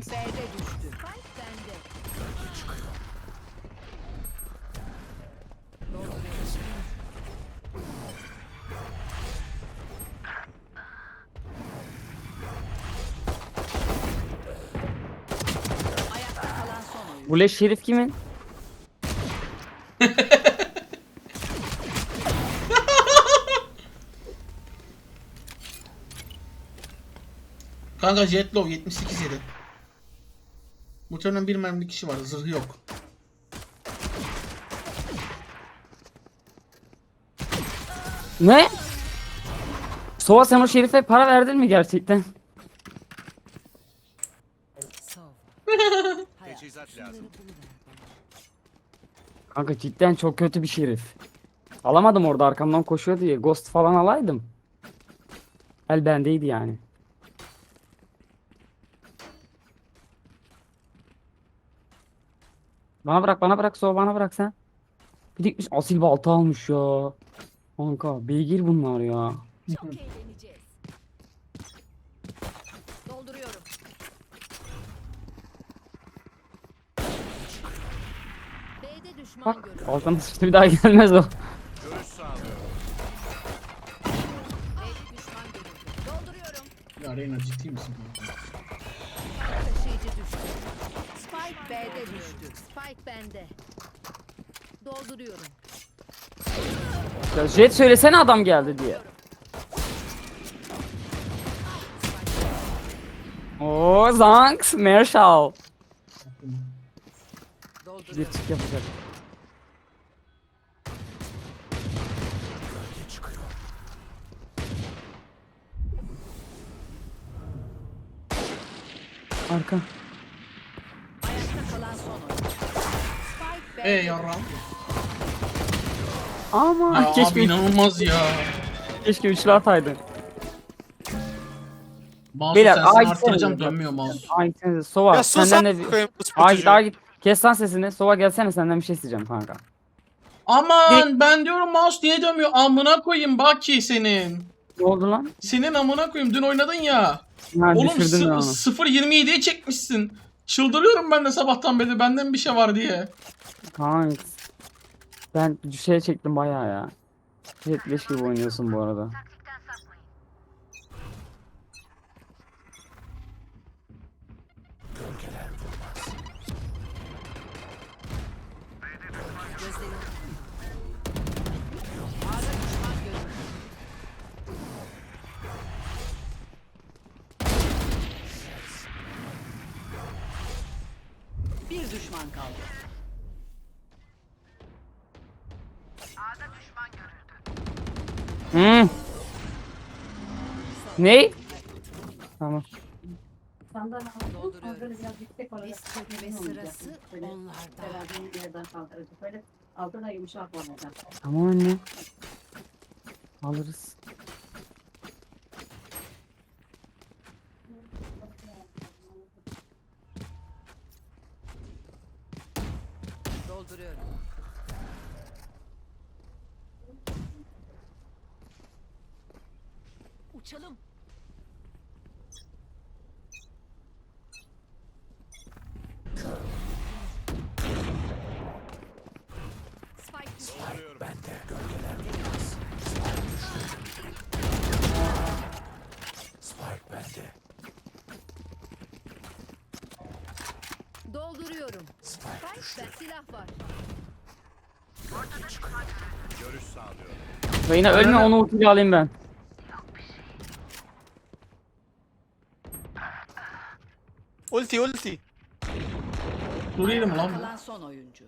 B'de düştü. Spike bende. Ayakta kalan son oyun. Bu leş şerif kimin? Kanka Jetlow 78 yedi. Muhtemelen bir mermili kişi var. Zırhı yok. Ne? Sova sen o şerife para verdin mi gerçekten? Teçhizat lazım. Kanka cidden çok kötü bir şerif. Alamadım orada arkamdan koşuyor diye. Ghost falan alaydım. El bendeydi yani. Bana bırak bana bırak Sova bana bırak sen. Bir dikmiş asil balta almış ya. Kanka beygir bunlar ya. Çok eğleneceğiz. Dolduruyorum. B'de düşman Bak görüldü. altına sıçtı bir daha gelmez o. Görüş sağlıyorum. B'de düşman görüldü. Dolduruyorum. Ya Reyna ciddi misin? kanka? Spike B'de düştü. Spike bende. Dolduruyorum. Ya Jet söylesene adam geldi diye. Oo Zanks Marshall. Dolduruyorum. Bir çık yapacak. Arka. Ey yarram. Ama Ya keşke abi inanılmaz ya. keşke üçlü ataydın. Mouse'u Beyler, sensin ay, arttıracağım sen- dönmüyor mouse. Ay sen Sova Ya sus senden de koyayım Ay daha git. Kes lan sesini. Sova gelsene senden bir şey isteyeceğim kanka. Aman ben diyorum mouse niye dönmüyor? Amına koyayım Baki senin. Ne oldu lan? Senin amına koyayım dün oynadın ya. Ha, Oğlum düşürdün ya onu. 0.27'ye çekmişsin. Çıldırıyorum ben de sabahtan beri benden bir şey var diye. Kanka. Ben şey çektim bayağı ya. Jet leş gibi oynuyorsun bu arada. Bir düşman kaldı. Altına yumuşak olacak. Tamam anne. Alırız. Dolduruyorum. Uçalım. Spike düştü. Dolduruyorum. Spike silah var. Görüş sağlıyorum. Reyna ölme onu ultiyle alayım ben. Ulti ulti. Durayım lan. Kalan son oyuncu.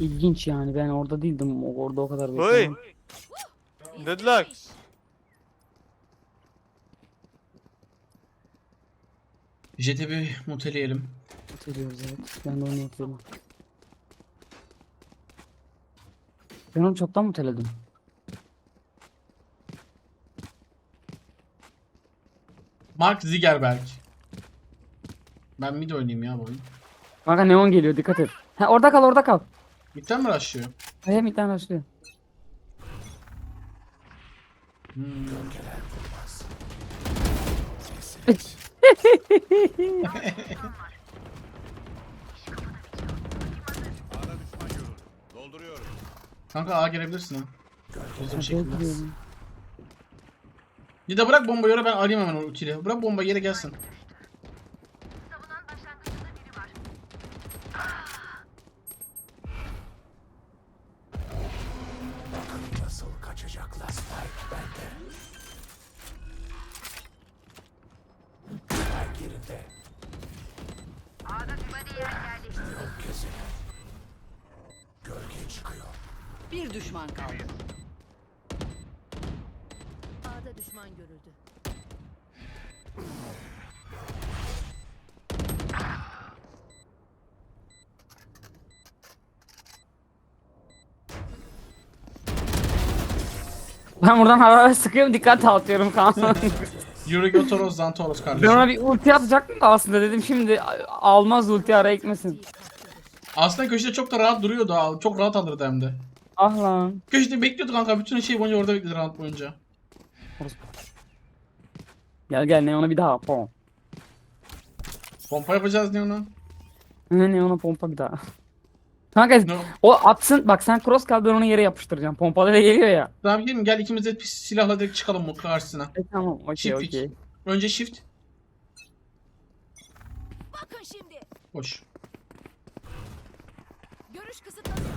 İlginç yani ben orada değildim. O- Orada o kadar Oy. beklemem. Deadlock. Jet'e bir muteleyelim. Bitiriyoruz evet. Ben de onu yapıyorum. Ben onu çoktan muteledim. Mark Zigerberg. Ben mid oynayayım ya bu oyun. Kanka neon geliyor dikkat et. Ha orada kal orada kal. Mid'den mi rushlıyor? Hem bir tane açlıyor. A'da düşman görüldü. Dolduruyorum. Kanka A girebilirsin ha. Hızlı bir şekilde. Bir de bırak bombayı oraya ben arayayım hemen o ultiyle. Bırak bombayı yere gelsin. Düşman görüldü. Ben buradan havaya sıkıyorum dikkat dağıtıyorum kanka. Yürü Gotoros Zantoros ben kardeşim. ona bir ulti atacaktım da aslında dedim şimdi almaz ulti ara ekmesin. Aslında köşede çok da rahat duruyordu ha. Çok rahat alırdı hem de. Ah lan. Köşede bekliyordu kanka. Bütün şey boyunca orada bekledi round boyunca. Gel gel Neon'a bir daha pom. Pompa yapacağız diyor ona. Ne Neon'a pompa bir daha. Kanka No. o atsın bak sen cross kal ben onu yere yapıştıracağım. Pompalı geliyor ya. Tamam gelin gel ikimiz de pis silahla direkt çıkalım bu karşısına. E, tamam okey Shift okey. Önce shift. Bakın şimdi. Boş. Görüş kısıtlanıyor.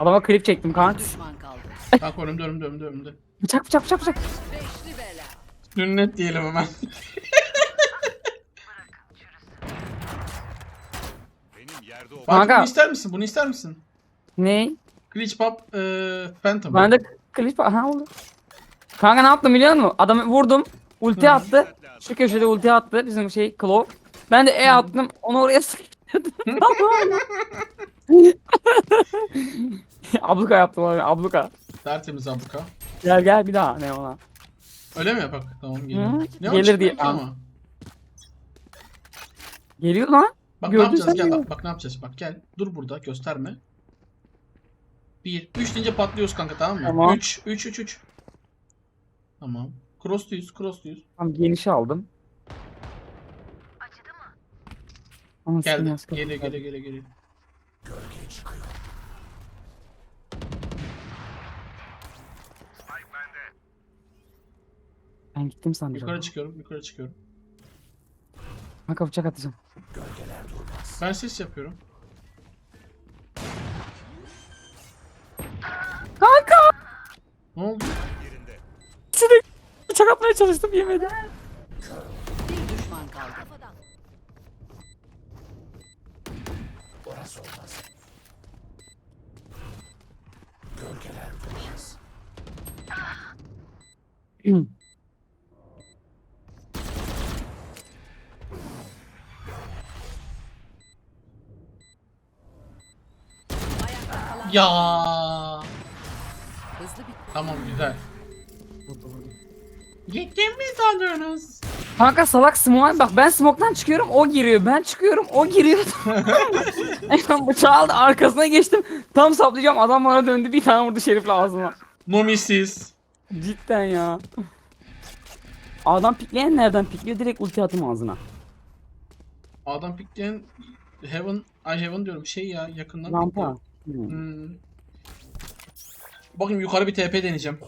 Adama klip çektim kanka. Düşman kaldı. Kanka önümde önümde önümde önümde. Bıçak bıçak bıçak bıçak. Beşli bela. Sünnet diyelim hemen. Benim yerde o. Fatih Kanka. bunu ister misin? Bunu ister misin? Ne? Glitch Pop eee Phantom. Ben de klip ha oldu. Kanka ne yaptım biliyor musun? Adamı vurdum. Ulti attı. Şu köşede ulti attı bizim şey Claw. Ben de E attım. Onu oraya sıkıştırdım. Abluka yaptım abi abluka. Tertemiz abluka. Gel gel bir daha ne ona. Öyle mi yapak? Tamam geliyor. Hı, Ne gelir diye- ama. Geliyor lan. Bak Gördün ne yapacağız gel bak, bak ne yapacağız bak gel dur burada gösterme. 1 3 deyince patlıyoruz kanka tamam mı? Tamam. 3 3 3 3. Tamam. Crossluyuz crossluyuz. Tam geniş aldım. Acıdı mı? Geldi. Geliyor geliyor geliyor geliyor. Ben gittim sandım. Yukarı çıkıyorum yukarı çıkıyorum. Kanka bıçak atacağım. Ben ses yapıyorum. Kanka! Ne oldu? Yerinde. Sinek bıçak atmaya çalıştım yemedi. Bir düşman kaldı. Kafadan. Ayakta Ya. hızlı. Tamam güzel. Gittin mi sandınız? Kanka salak smoke bak ben smoke'tan çıkıyorum o giriyor ben çıkıyorum o giriyor. Hemen bıçağı aldı arkasına geçtim tam saplayacağım adam bana döndü bir tane vurdu şerifle ağzıma. Nomisiz. Cidden ya. Adam pikleyen nereden pikliyor direkt ulti atım ağzına. Adam pikleyen Heaven, I Heaven diyorum şey ya yakından Rampa. pikliyor. Hmm. Hmm. Bakayım yukarı bir TP deneyeceğim.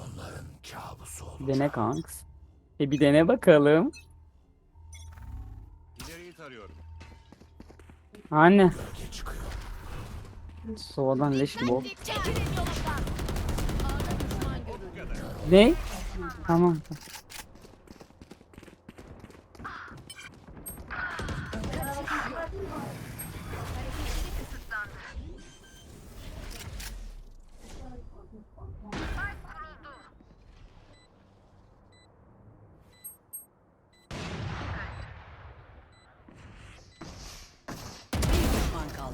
Dene kanks. E bir dene bakalım. İleriyi tarıyorum. Anne. Soğudan leş gibi oldu. Çekilin ve tamam.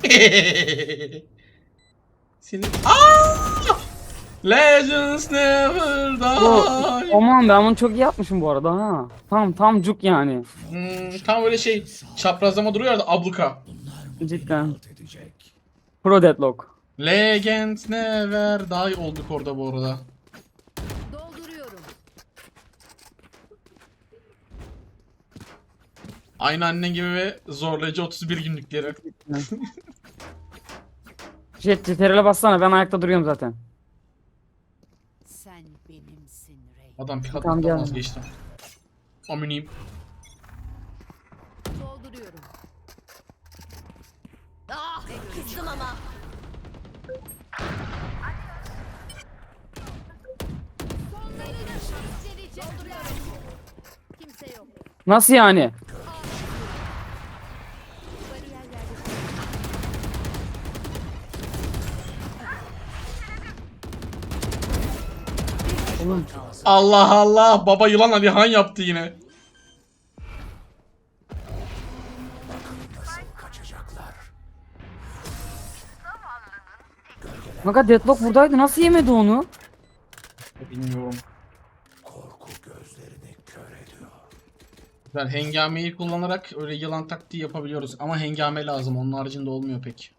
Senin... Aa! Legends never die. Aman ben bunu çok iyi yapmışım bu arada ha. Tam tam cuk yani. Hmm, tam böyle şey çaprazlama duruyor da abluka. Cidden. Pro Deadlock. Legends never die olduk orada bu arada. Dolduruyorum. Aynı annen gibi ve zorlayıcı 31 günlükleri. Jet CTRL'e bassana ben ayakta duruyorum zaten. Adam pik Tamam, atmaktan geldim. vazgeçtim. Aminiyim. Dolduruyorum. Ah, kızdım ama. Sonlarını. Kimse yok. Nasıl yani? Oğlum. Allah Allah baba yılan Alihan yaptı yine. Kanka Deadlock buradaydı nasıl yemedi onu? Bilmiyorum. Güzel hengameyi kullanarak öyle yılan taktiği yapabiliyoruz ama hengame lazım onun haricinde olmuyor pek.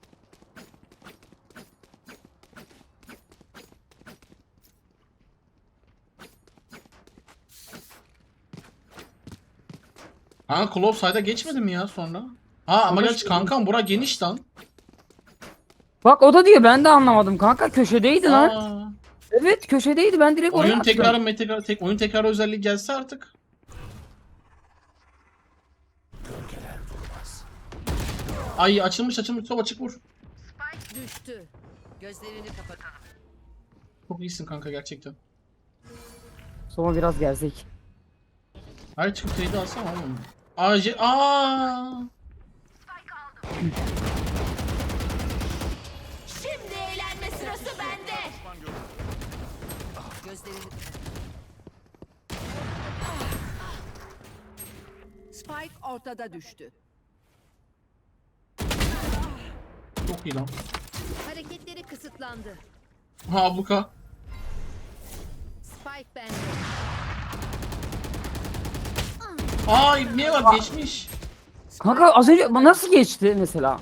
Ha Klov sayda geçmedi mi ya sonra? Ha ama gerçi kankam bura geniş lan. Bak o da diyor ben de anlamadım kanka köşedeydi lan. Aa, Evet köşedeydi ben direkt oraya oyun attım. tekrarı me- tekrar tek oyun tekrarı özelliği gelse artık. Ay açılmış açılmış top açık vur. Düştü. Gözlerini kapatalım. Çok iyisin kanka gerçekten. Soma biraz gerzek. Hayır çıkıp trade alsana oğlum. Je- aa. Şimdi eğlenme sırası bende. Gözlerini. Spike ortada düştü. Çok iyi lan. Hareketleri kısıtlandı. Ha abluka. Spike bende. Ay ne var geçmiş. Kanka az önce nasıl geçti mesela?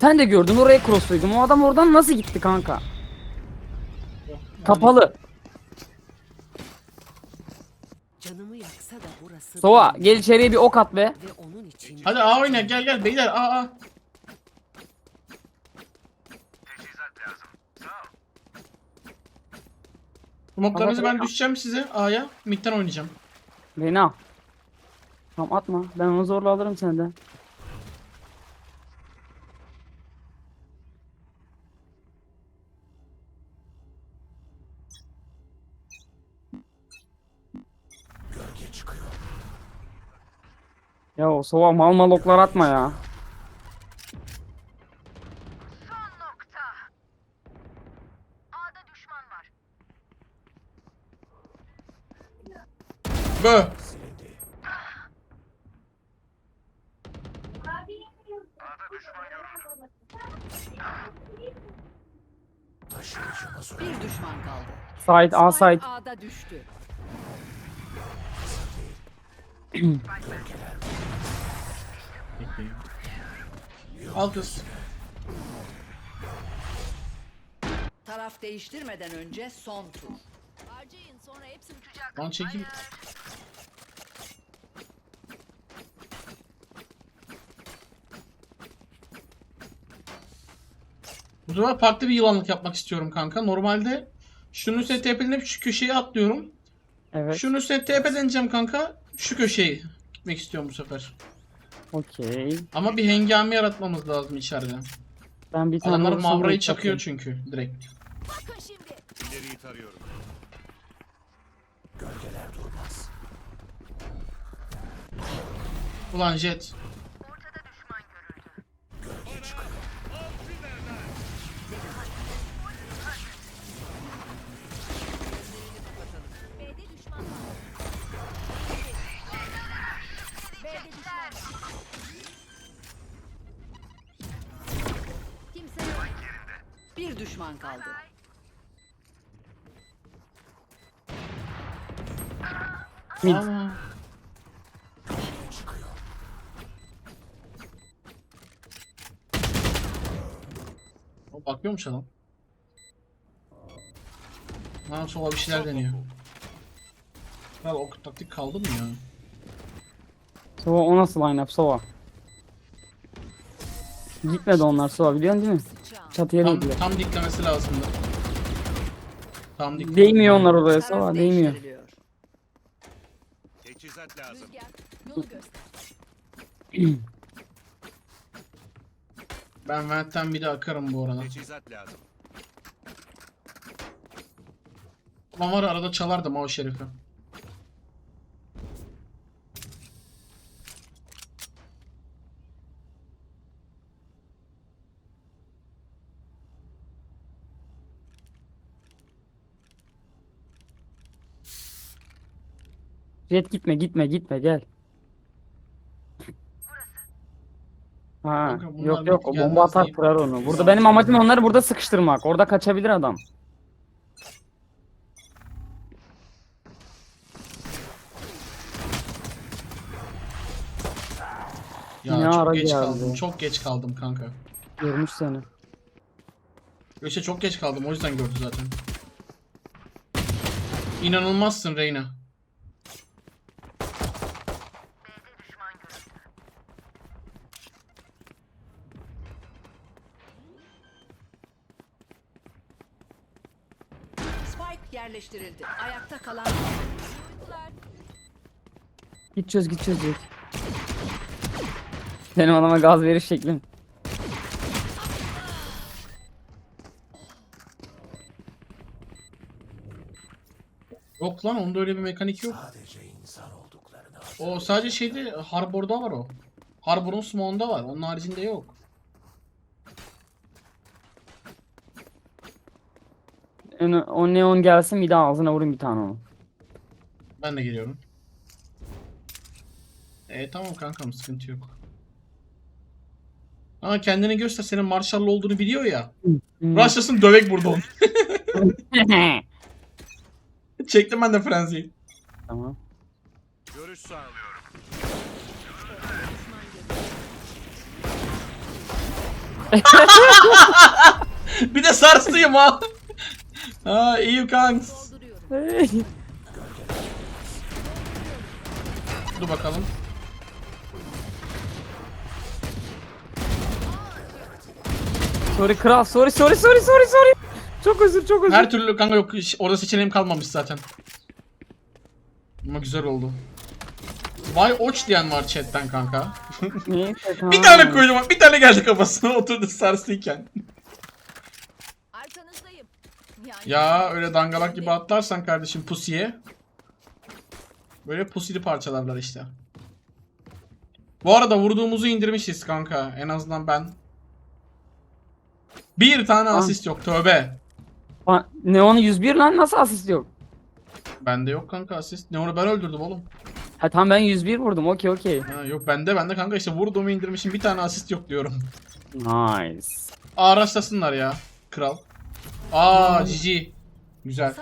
Sen de gördün oraya crossluydum. O adam oradan nasıl gitti kanka? Kapalı. Canımı yaksa da burası Sova gel içeriye bir ok at be. Ve onun için Hadi A oyna gel gel beyler A A. Smoklarınızı ben düşeceğim size A'ya. Mid'den oynayacağım. Beni al. Tamam atma. Ben onu zorla alırım senden. Ya o sova mal mal oklar atma ya. Bö. bir düşman kaldı. Side A side. A'da düştü. Al kız. Taraf değiştirmeden önce son tur. Harcayın sonra hepsi uçacak. Lan çekil. Bu sefer farklı bir yılanlık yapmak istiyorum kanka. Normalde şunun üstüne tepelenip şu köşeye atlıyorum. Evet. Şunun üstüne tepeleneceğim kanka. Şu köşeyi gitmek istiyorum bu sefer. Okey. Ama bir hengame yaratmamız lazım içeride. Ben bir tane Adamlar vursam mavrayı çakıyor çakayım. çünkü direkt. Bakın şimdi. İleriyi tarıyorum. Ulan Jet. Bakıyormuş adam. Lan sola bir şeyler deniyor. Ya o taktik kaldı mı ya? Sova o nasıl line up Sova? Gitmedi onlar Sova biliyorsun değil mi? Çatıya Tam, değdiler. tam diklemesi lazımdı. Tam dik. Değmiyor onlar oraya Sova değmiyor. Teçhizat lazım. Rüzgar, yolu göster. Ben ventten bir de akarım bu arada. Teçhizat lazım. Ama var arada çalardım o şerifi. Jet gitme gitme gitme gel. Ha, Kanka bunlar yok yok o gelmez bomba atar deyip- kurar onu. Burada benim amacım onları burada sıkıştırmak. Orada kaçabilir adam. Ya Ne çok ara geç geldi? kaldım. Çok geç kaldım kanka. Görmüş seni. Göçe çok geç kaldım o yüzden gördü zaten. İnanılmazsın Reyna. Yerleştirildi. Ayakta kalan Git çöz git çöz Jet. Benim adama gaz veriş şeklim. Yok lan onda öyle bir mekanik yok. O sadece şeyde Harbor'da var o. Harbor'un smoke'unda var. Onun haricinde yok. Yani o neon gelsin bir daha ağzına vurayım bir tane onu. Ben de geliyorum. E tamam kankam sıkıntı yok. Ama kendini göster senin Marshall'lı olduğunu biliyor ya. Rush'lasın dövek burada onu. Çektim ben de frenziyi. tamam. Görüş sağlıyorum. Bir de sarstıyım ha. Ha iyi kanks. Dur bakalım. sorry kral sorry sorry sorry sorry sorry. Çok özür çok özür. Her türlü kanka yok orada seçeneğim kalmamış zaten. Ama güzel oldu. Vay oç diyen var chatten kanka. Neyse, tamam. bir tane koydum bir tane geldi kafasına oturdu sarstıyken. Ya öyle dangalak gibi atlarsan kardeşim pusiye. Böyle pusili parçalarlar işte. Bu arada vurduğumuzu indirmişiz kanka. En azından ben. Bir tane asist yok tövbe. Aa, Neon 101 lan nasıl asist yok? Bende yok kanka asist. Ne onu ben öldürdüm oğlum. Ha tamam ben 101 vurdum okey okey. Ha, yok bende bende kanka işte vurduğumu indirmişim bir tane asist yok diyorum. Nice. Araçlasınlar ya. Kral. Aa GG. Güzel.